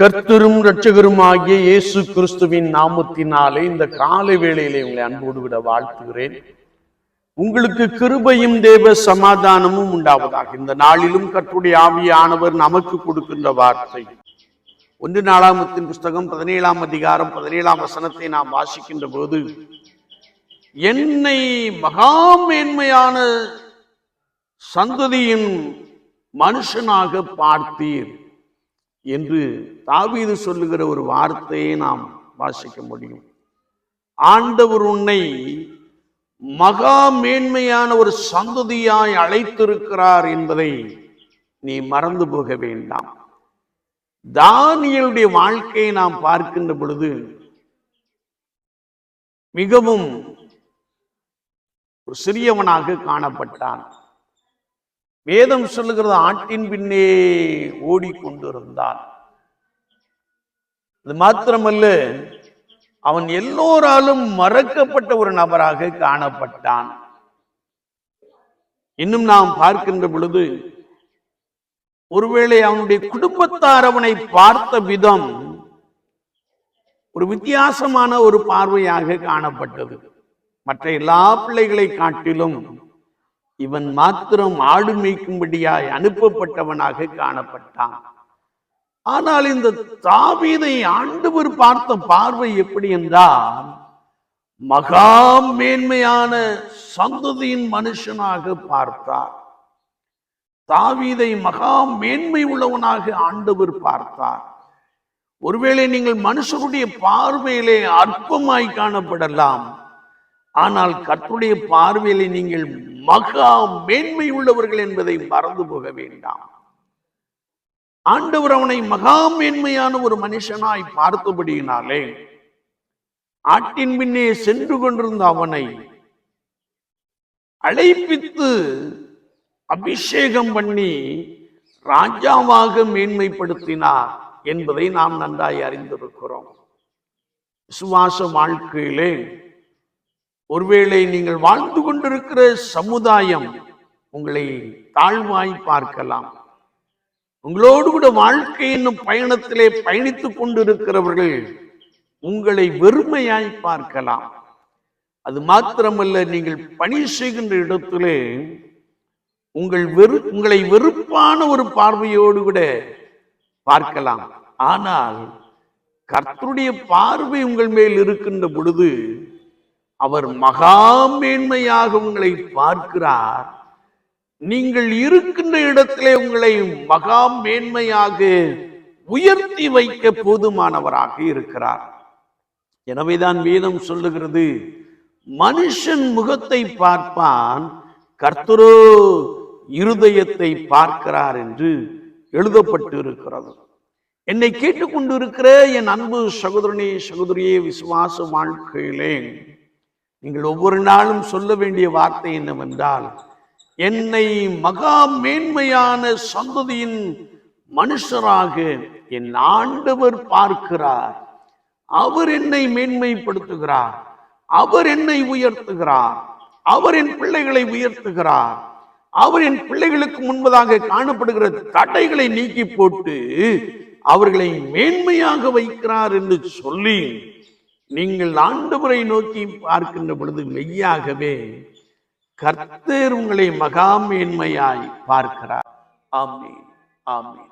கர்த்தரும் இரட்சகரும் ஆகிய இயேசு கிறிஸ்துவின் நாமத்தினாலே இந்த காலை வேளையிலே உங்களை அன்போடு விட வாழ்த்துகிறேன். உங்களுக்கு கிருபையும் தேவ சமாதானமும் உண்டாவதாக. இந்த நாளிலும் கர்த்தருடைய ஆவியானவர் நமக்கு கொடுக்கின்ற வார்த்தை. ஒன்று நாளாமத்தின் புஸ்தகம் பதினேழாம் அதிகாரம் பதினேழாம் வசனத்தை நாம் வாசிக்கின்ற போது என்னை மகா மேன்மையான சந்ததியின் மனுஷனாக பார்த்தீர். என்று தாவீது சொல்லுகிற ஒரு வார்த்தையை நாம் வாசிக்க முடியும். ஆண்டவர் உன்னை மகா மேன்மையான ஒரு சந்ததியாய் அழைத்திருக்கிறார் என்பதை நீ மறந்து போக வேண்டாம். தானியலுடைய வாழ்க்கையை நாம் பார்க்கின்ற பொழுது மிகவும் ஒரு சிறியவனாக காணப்பட்டான். வேதம் சொல்லுகிறது ஆட்டின் பின்னே ஓடிக்கொண்டிருந்தான். அது மாத்திரமல்ல அவன் எல்லோராலும் மறக்கப்பட்ட ஒரு நபராக காணப்பட்டான். இன்னும் நாம் பார்க்கின்ற பொழுது ஒருவேளை அவனுடைய குடும்பத்தார் அவனை பார்த்த விதம் ஒரு வித்தியாசமான ஒரு பார்வையாக காணப்பட்டது. மற்ற எல்லா பிள்ளைகளை காட்டிலும் இவன் மாத்திரம் ஆடு மேய்க்கும்படியாய் அனுப்பப்பட்டவனாக காணப்பட்டான். ஆனால் இந்த தாவீதை ஆண்டவர் பார்த்த பார்வை எப்படி என்றால் மகா மேன்மையான சந்ததியின் மனுஷனாக பார்த்தார். தாவீதை மகா மேன்மை உள்ளவனாக ஆண்டவர் பார்த்தார். ஒருவேளை நீங்கள் மனுஷருடைய பார்வையிலே அற்பமாய் காணப்படலாம். ஆனால் கற்றுடைய பார்வையிலே நீங்கள் மகா மேன்மை உள்ளவர்கள் என்பதை மறந்து போக வேண்டாம். ஆண்டவர் அவனை மகா மேன்மையான ஒரு மனுஷனாய் பார்த்தபடியினாலே ஆட்டின் பின்னே சென்று கொண்டிருந்த அவனை அழைப்பித்து அபிஷேகம் பண்ணி ராஜாவாக மேன்மைப்படுத்தினார் என்பதை நாம் நன்றாய் அறிந்திருக்கிறோம். விசுவாச வாழ்க்கையிலே ஒருவேளை நீங்கள் வாழ்ந்து கொண்டிருக்கிற சமுதாயம் உங்களை தாழ்வாய் பார்க்கலாம். உங்களோடு கூட வாழ்க்கை என்னும் பயணத்திலே பயணித்துக் கொண்டிருக்கிறவர்கள் உங்களை வெறுமையாய் பார்க்கலாம். அது மாத்திரமல்ல நீங்கள் பணி செய்கின்ற இடத்திலே உங்கள் வெறு உங்களை வெறுப்பான ஒரு பார்வையோடு கூட பார்க்கலாம். ஆனால் கர்த்தருடைய பார்வை உங்கள் மேல் இருக்கின்ற பொழுது அவர் மகா மேன்மையாக உங்களை பார்க்கிறார். நீங்கள் இருக்கின்ற இடத்திலே உங்களை மகா மேன்மையாக உயர்த்தி வைக்க போதுமானவராக இருக்கிறார். எனவேதான் வேதம் சொல்லுகிறது மனுஷன் முகத்தை பார்ப்பான் கர்த்தரோ இருதயத்தை பார்க்கிறார் என்று எழுதப்பட்டு இருக்கிறது என்னை கேட்டுக்கொண்டிருக்கிற என் அன்பு சகோதரனே சகோதரியே விசுவாச வாழ்க்கையிலே நீங்கள் ஒவ்வொரு நாளும் சொல்ல வேண்டிய வார்த்தை என்னவென்றால் என்னை மகா மேன்மையான சந்ததியின் மனுஷராக என் ஆண்டவர் பார்க்கிறார். அவர் என்னை மேன்மைப்படுத்துகிறார். அவர் என்னை உயர்த்துகிறார். அவர் என் பிள்ளைகளை உயர்த்துகிறார். அவர் என் பிள்ளைகளுக்கு முன்பதாக காணப்படுகிற தடைகளை நீக்கி போட்டு அவர்களை மேன்மையாக வைக்கிறார் என்று சொல்லி நீங்கள் ஆண்டவரை நோக்கி பார்க்கின்ற பொழுது மெய்யாகவே கர்த்தர் உங்களை மகாமேன்மையாய் பார்க்கிறார். ஆமீன். ஆமீன்.